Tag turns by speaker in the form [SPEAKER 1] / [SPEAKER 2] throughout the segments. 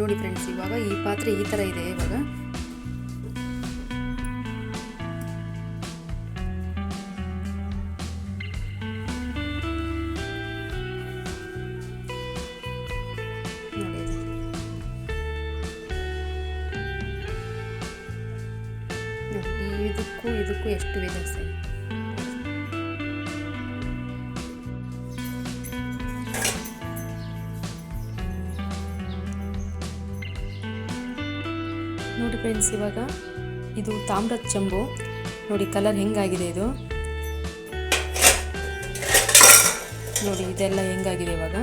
[SPEAKER 1] ನೋಡಿ ಫ್ರೆಂಡ್ಸ್ ಇವಾಗ ಈ ಪಾತ್ರೆ ಈ ಥರ ಇದೆ ಇವಾಗ. ಇದಕ್ಕೂ ಇದಕ್ಕೂ ಎಷ್ಟು ವ್ಯತ್ಯಾಸ ನೋಡಿ ಫ್ರೆಂಡ್ಸ್ ಇವಾಗ ಇದು ತಾಮ್ರದ ಚಂಬು. ನೋಡಿ ಕಲರ್ ಹೆಂಗಾಗಿದೆ ಇದು? ನೋಡಿ ಇದೆಲ್ಲ ಹೆಂಗಾಗಿದೆ ಇವಾಗ?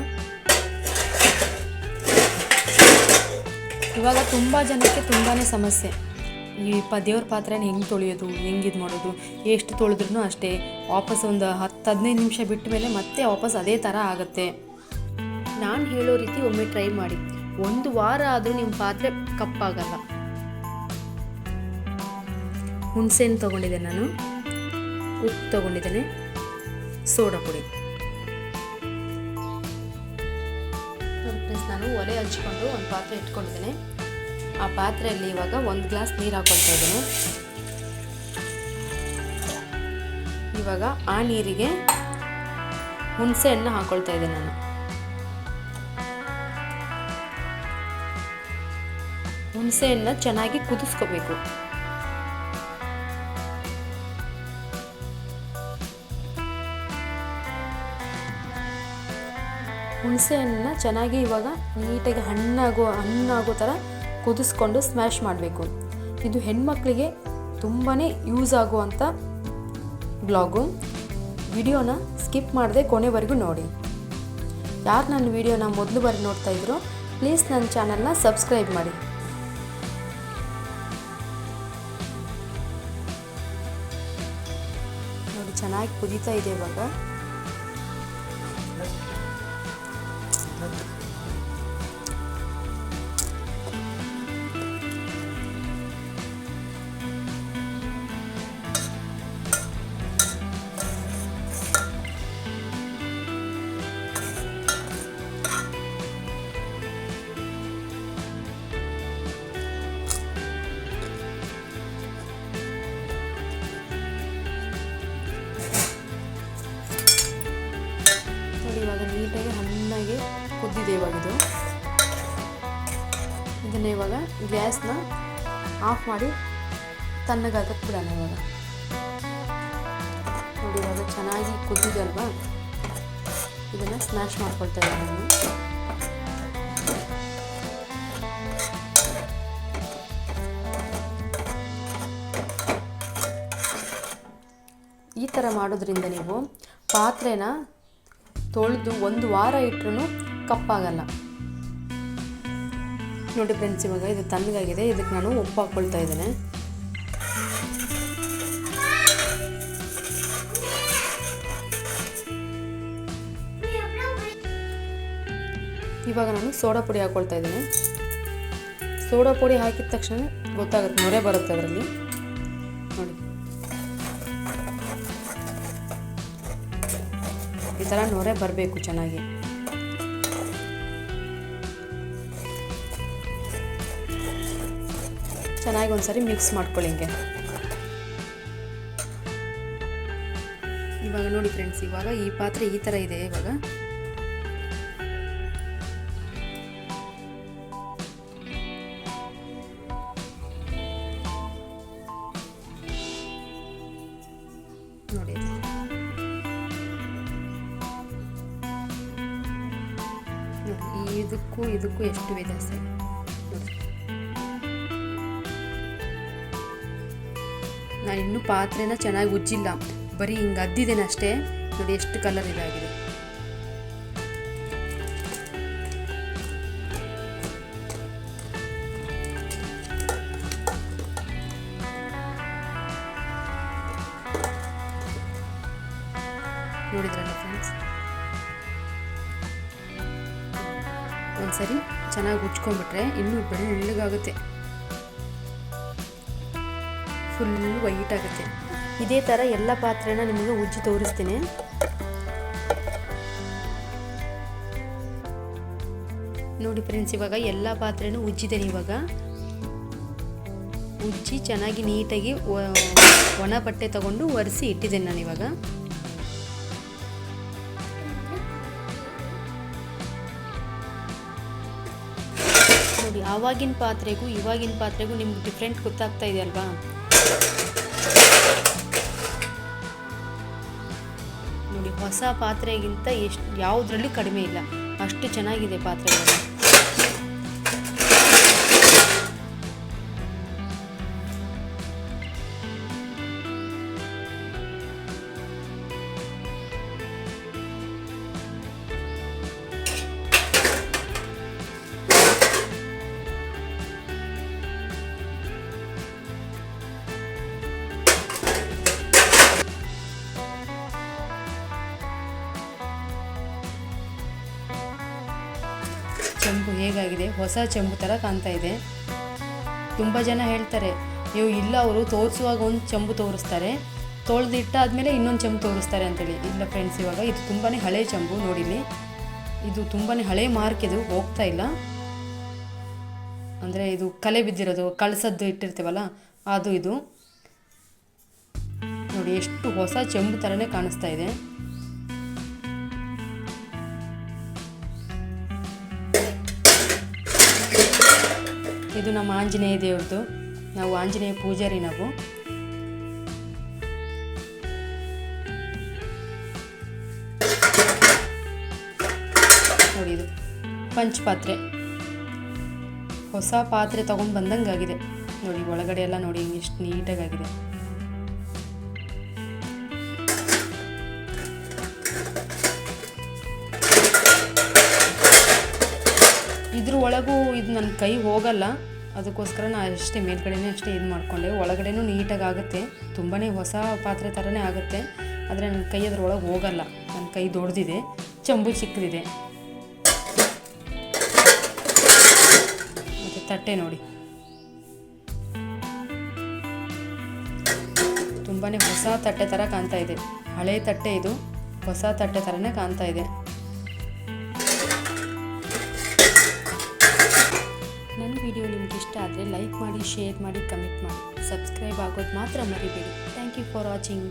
[SPEAKER 1] ಇವಾಗ ತುಂಬ ಜನಕ್ಕೆ ತುಂಬಾ ಸಮಸ್ಯೆ. ಈ ಪ, ದೇವ್ರ ಪಾತ್ರೆನ ಹೆಂಗೆ ತೊಳೆಯೋದು, ಹೆಂಗೆ ಇದು ಮಾಡೋದು, ಎಷ್ಟು ತೊಳೆದ್ರೂ ಅಷ್ಟೇ. ವಾಪಸ್ ಒಂದು ಹತ್ತು, ಹದಿನೈದು ನಿಮಿಷ ಬಿಟ್ಟ ಮೇಲೆ ಮತ್ತೆ ವಾಪಸ್ ಅದೇ ಥರ ಆಗುತ್ತೆ. ನಾನು ಹೇಳೋ ರೀತಿ ಒಮ್ಮೆ ಟ್ರೈ ಮಾಡಿ. ಒಂದು ವಾರ ಆದರೂ ನಿಮ್ಮ ಪಾತ್ರೆ ಕಪ್ಪಾಗಲ್ಲ. ಹುಣಸೆಹಣ್ಣು ತೊಗೊಂಡಿದ್ದೆ ನಾನು. ಉಪ್ಪು ತೊಗೊಂಡಿದ್ದೇನೆ. ಸೋಡಾ ಪುಡಿ. ನಾನು ಒಲೆ ಹಚ್ಕೊಂಡು ಒಂದು ಪಾತ್ರೆ ಇಟ್ಕೊಂಡಿದ್ದೇನೆ. ಆ ಪಾತ್ರೆಯಲ್ಲಿ ಇವಾಗ ಒಂದು ಗ್ಲಾಸ್ ನೀರು ಹಾಕೊಳ್ತಾ ಇದ್ದೇನೆ. ಇವಾಗ ಆ ನೀರಿಗೆ ಹುಣಸೆ ಹಣ್ಣು ಹಾಕೊಳ್ತಾ ಇದ್ದೇನೆ ನಾನು. ಹುಣಸೆ ಹಣ್ಣು ಚೆನ್ನಾಗಿ ಕುದಿಸ್ಕೋಬೇಕು. ಹುಣಸೆ ಹಣ್ಣನ್ನ ಚೆನ್ನಾಗಿ ಇವಾಗ ನೀಟಾಗಿ ಹಣ್ಣಾಗೋ ಹಣ್ಣಾಗೋ ಥರ ಕುದಿಸ್ಕೊಂಡು ಸ್ಮ್ಯಾಶ್ ಮಾಡಬೇಕು. ಇದು ಹೆಣ್ಮಕ್ಳಿಗೆ ತುಂಬಾ ಯೂಸ್ ಆಗುವಂಥ ಬ್ಲಾಗು ವಿಡಿಯೋನ ಸ್ಕಿಪ್ ಮಾಡದೆ ಕೊನೆವರೆಗೂ ನೋಡಿ. ಯಾರು ನನ್ನ ವಿಡಿಯೋನ ಮೊದಲು ಬಾರಿ ನೋಡ್ತಾ ಇದ್ರೋ ಪ್ಲೀಸ್ ನನ್ನ ಚಾನಲ್ನ ಸಬ್ಸ್ಕ್ರೈಬ್ ಮಾಡಿ. ನೋಡಿ, ಚೆನ್ನಾಗಿ ಕುದೀತಾ ಇದೆ ಇವಾಗ. 嗯。ನೀಟಾಗಿ ಹಣ್ಣಾಗಿ ಕುದ್ದಿದೆ ಇವಾಗ ಇದು ಇದನ್ನ ಇವಾಗ ಗ್ಯಾಸ್ನ ಆಫ್ ಮಾಡಿ ತಣ್ಣಗಾಗಕ್ಕೆ ಬಿಡೋಣ ಇವಾಗ. ನೋಡಿ ಇವಾಗ ಚೆನ್ನಾಗಿ ಕುದ್ದಿದೆ ಅಲ್ವಾ? ಇದನ್ನು ಸ್ಮ್ಯಾಶ್ ಮಾಡ್ಕೊಳ್ತಾ ಇದ್ದೀನಿ ನಾನು. ಈ ಥರ ಮಾಡೋದ್ರಿಂದ ನೀವು ಪಾತ್ರೆನ ತೊಳೆದು ಒಂದು ವಾರ ಇಟ್ಟರೂ ಕಪ್ಪಾಗಲ್ಲ. ನೋಡಿ ಫ್ರೆಂಡ್ಸ್ ಇವಾಗ ಇದು ತಣ್ಣಗಾಗಿದೆ. ಇದಕ್ಕೆ ನಾನು ಉಪ್ಪು ಹಾಕ್ಕೊಳ್ತಾ ಇದ್ದೇನೆ. ಇವಾಗ ನಾನು ಸೋಡಾ ಪುಡಿ ಹಾಕ್ಕೊಳ್ತಾ ಇದ್ದೀನಿ. ಸೋಡಾ ಪುಡಿ ಹಾಕಿದ ತಕ್ಷಣ ಗೊತ್ತಾಗುತ್ತೆ ಮೊರೆ ಬರುತ್ತೆ ಅದರಲ್ಲಿ. ನೋಡಿ. ಥರ ನೊರೆ ಬರಬೇಕು ಚೆನ್ನಾಗಿ. ಚೆನ್ನಾಗಿ ಒಂದ್ಸರಿ ಮಿಕ್ಸ್ ಮಾಡ್ಕೊಳ್ಳಿ ಹಿಂಗೆ. ಇವಾಗ ನೋಡಿ ಫ್ರೆಂಡ್ಸ್ ಇವಾಗ ಈ ಪಾತ್ರೆ ಈ ಥರ ಇದೆ ಇವಾಗ. ನೋಡಿ. ನೋಡಿ ಇದಕ್ಕೂ ಎಷ್ಟು ವ್ಯತ್ಯಾಸ ಇದೆ? ನಾನು ಇನ್ನೂ ಪಾತ್ರೆನ ಚೆನ್ನಾಗಿ ಉಜ್ಜಿಲ್ಲ. ಬರೀ ಹಿಂಗೆ ಅದ್ದಿದ್ದೇನೆ ಅಷ್ಟೇ. ನೋಡಿ ಎಷ್ಟು ಕಲರ್ ಇದಾಗಿದೆ ನೋಡಿದ್ರಲ್ಲ? ಒಂದ್ಸರಿ ಚೆನ್ನಾಗಿ ಉಜ್ಕೊಂಡ್ಬಿಟ್ರೆ ಇನ್ನೂ ಬೆಳ್ಳಗಾಗುತ್ತೆ ಫುಲ್ ವೈಟ್ ಆಗುತ್ತೆ. ಇದೇ ಥರ ಎಲ್ಲ ಪಾತ್ರೆನ ನಿಮಗೆ ಉಜ್ಜಿ ತೋರಿಸ್ತೀನಿ. ನೋಡಿ ಫ್ರೆಂಡ್ಸ್ ಇವಾಗ ಎಲ್ಲ ಪಾತ್ರೆನೂ ಉಜ್ಜಿದ್ದೇನೆ ಇವಾಗ. ಉಜ್ಜಿ ಚೆನ್ನಾಗಿ ನೀಟಾಗಿ ಒಣ ಬಟ್ಟೆ ತಗೊಂಡು ಒರೆಸಿ ಇಟ್ಟಿದ್ದೇನೆ ನಾನು ಇವಾಗ. ನೋಡಿ, ಆವಾಗಿನ ಪಾತ್ರೆಗೂ ಇವಾಗಿನ ಪಾತ್ರೆಗೂ ನಿಮ್ಗೆ ಡಿಫ್ರೆಂಟ್ ಗೊತ್ತಾಗ್ತಾ ಇದೆ ಅಲ್ವಾ? ನೋಡಿ, ಹೊಸ ಪಾತ್ರೆಗಿಂತ ಎಷ್ಟು, ಯಾವುದರಲ್ಲೂ ಕಡಿಮೆ ಇಲ್ಲ. ಅಷ್ಟು ಚೆನ್ನಾಗಿದೆ ಪಾತ್ರೆಗಳು. ಚೆಂಬು ಹೇಗಾಗಿದೆ? ಹೊಸ ಚೆಂಬು ಥರ ಕಾಣ್ತಾ ಇದೆ. ತುಂಬ ಜನ ಹೇಳ್ತಾರೆ ನೀವು ಇಲ್ಲ, ಅವರು ತೋರಿಸುವಾಗ ಒಂದು ಚೆಂಬು ತೋರಿಸ್ತಾರೆ. ತೊಳೆದಿಟ್ಟಾದ್ಮೇಲೆ ಇನ್ನೊಂದು ಚೆಂಬು ತೋರಿಸ್ತಾರೆ ಅಂತೇಳಿ. ಇಲ್ಲ ಫ್ರೆಂಡ್ಸ್ ಇವಾಗ ಇದು ತುಂಬಾ ಹಳೆ ಚೆಂಬು ನೋಡಿಲಿ ಇದು ತುಂಬಾ ಹಳೆ ಮಾರ್ಕ್ ಇದು, ಹೋಗ್ತಾ ಇಲ್ಲ. ಅಂದರೆ ಇದು ಕಲೆ ಬಿದ್ದಿರೋದು, ಕಳಸದ್ದು ಇಟ್ಟಿರ್ತೀವಲ್ಲ, ಅದು ಇದು. ನೋಡಿ, ಎಷ್ಟು ಹೊಸ ಚೆಂಬು ಥರನೇ ಕಾಣಿಸ್ತಾ ಇದೆ. ಇದು ನಮ್ಮ ಆಂಜನೇಯ ದೇವ್ರದ್ದು. ನಾವು ಆಂಜನೇಯ ಪೂಜಾರಿ ನಾವು. ನೋಡಿ ಇದು ಪಂಚ್ ಪಾತ್ರೆ. ಹೊಸ ಪಾತ್ರೆ ತಗೊಂಡು ಬಂದಂಗಾಗಿದೆ. ನೋಡಿ ಒಳಗಡೆ ಎಲ್ಲ ನೋಡಿ ಎಷ್ಟು ನೀಟಾಗಾಗಿದೆ. ಇದ್ರ ಒಳಗೂ ಇದು ನನ್ನ ಕೈ ಹೋಗಲ್ಲ. ಅದಕ್ಕೋಸ್ಕರ ನಾನು ಅಷ್ಟೇ ಮೇಲ್ಗಡೆನೇ ಅಷ್ಟೇ ಇದು ಮಾಡಿಕೊಂಡೆ. ಒಳಗಡೆನೂ ನೀಟಾಗಿ ಆಗುತ್ತೆ. ತುಂಬಾ ಹೊಸ ಪಾತ್ರೆ ಥರನೇ ಆಗುತ್ತೆ. ಆದರೆ ನನ್ನ ಕೈ ಅದ್ರೊಳಗೆ ಹೋಗಲ್ಲ. ನನ್ನ ಕೈ ದೊಡ್ದಿದೆ. ಚಂಬು ಚಿಕ್ಕದಿದೆ. ಮತ್ತು ತಟ್ಟೆ ನೋಡಿ. ತುಂಬಾ ಹೊಸ ತಟ್ಟೆ ಥರ ಕಾಣ್ತಾ ಇದೆ. ಹಳೆ ತಟ್ಟೆ ಇದು. ಹೊಸ ತಟ್ಟೆ ಥರನೇ ಕಾಣ್ತಾ ಇದೆ. ವಿಡಿಯೋ ನಿಮ್ಗೆ ಇಷ್ಟ ಆದರೆ ಲೈಕ್ ಮಾಡಿ ಶೇರ್ ಮಾಡಿ ಕಮೆಂಟ್ ಮಾಡಿ. ಸಬ್ಸ್ಕ್ರೈಬ್ ಆಗೋದು ಮಾತ್ರ ಮರಿಬೇಡಿ. Thank you for watching